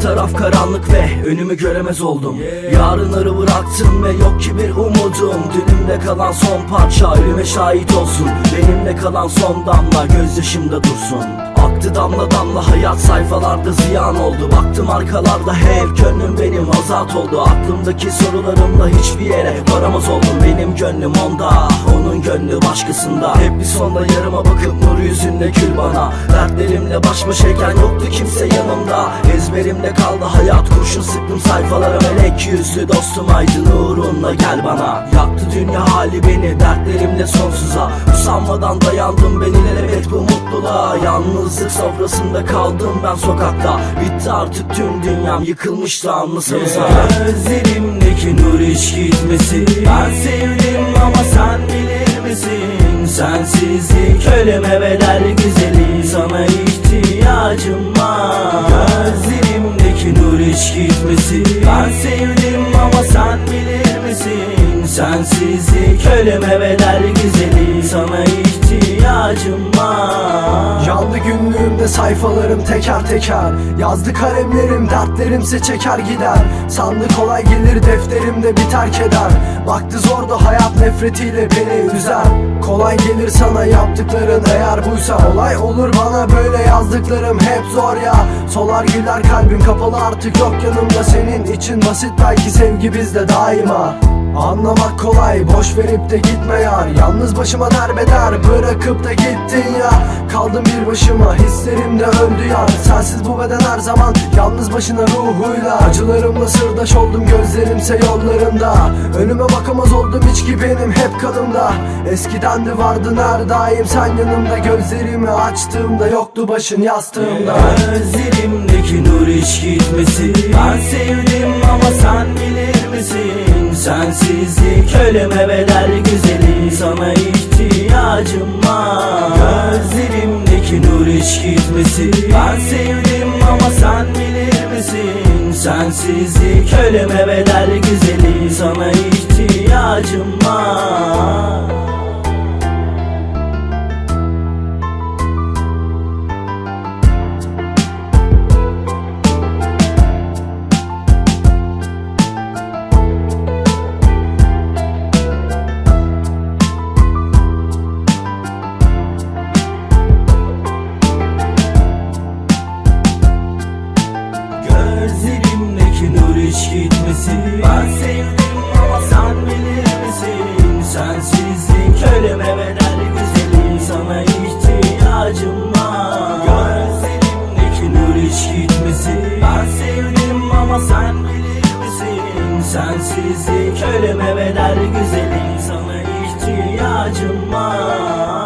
taraf karanlık ve önümü göremez oldum. Yarınları bıraktım ve yok ki bir umudum. Dünümde kalan son parça ölüme şahit olsun. Benimle kalan son damla gözyaşımda dursun. Aktı damla damla hayat sayfalarda ziyan oldu. Baktım arkalarda hep gönlüm benim azat oldu. Aklımdaki sorularımla hiçbir yere varamaz oldum. Benim gönlüm onda onun gönlü başkasında. Hep bir sonda yarıma bakıp nur yüzünde gül bana. Dertlerimle baş başayken yoktu kimse yanımda. Ezberimde kaldı hayat kurşun sıktım sayfalara Melek yüzlü dostum aydın uğrunla gel bana. Yaktı dünya hali beni dertlerimle sonsuza. Usanmadan dayandım ben evet bu mutluluğa. Yalnızlık sofrasında kaldım ben sokakta. Bitti artık tüm dünyam yıkılmıştı anlasanıza Gözlerimdeki nur hiç gitmesin. Ben sevdim ama sen bilir misin? Sensizlik ölüme bedel güzeli Gözlerimdeki nur hiç gitmesin. Ben sevdim ama sen bilir misin? Sensizlik ölüme bedel güzeli Sana ihtiyacım var. Yandı günlüğümde sayfalarım teker teker. Yazdı kalemlerim dertlerimse çeker gider. Sandı kolay gelir defterimde biter keder Baktı zor da hayat nefretiyle beni üzer. Kolay gelir sana yaptıkların eğer buysa. Olay olur bana böyle yazdıklarım hep zor ya. Solar güler kalbim kapalı artık yok yanımda Senin için basit belki sevgi bizde daima. Anlamak kolay boş verip de gitme yar. Yalnız başıma derbeder bırakıp da gittin ya. Kaldım bir başıma hislerimde öldü yar. Sensiz bu beden her zaman yalnız başına ruhuyla. Acılarımla sırdaş oldum gözlerimse yollarında. Önüme bakamaz oldum içki benim hep kanımda. Eskiden de vardın her daim sen yanımda Gözlerimi açtığımda yoktu başın yastığımda. Gözlerimdeki nur hiç gitmesin. Ben sevdim ama sen bilir misin? Sensizlik ölüme bedel güzeli Sana ihtiyacım var. Gözlerimdeki nur hiç gitmesin. Ben sevdim ama sen bilir misin? Sensizlik ölüme bedel güzeli Sana ihtiyacım var Sevdim ama sen bilir misin? Sensizlik ölüme bedel güzeli. Sana ihtiyacım var. Gözlerimdeki nur hiç gitmesin Ben sevdim ama sen bilir misin? Sensizlik ölüme bedel güzeli. Sana ihtiyacım var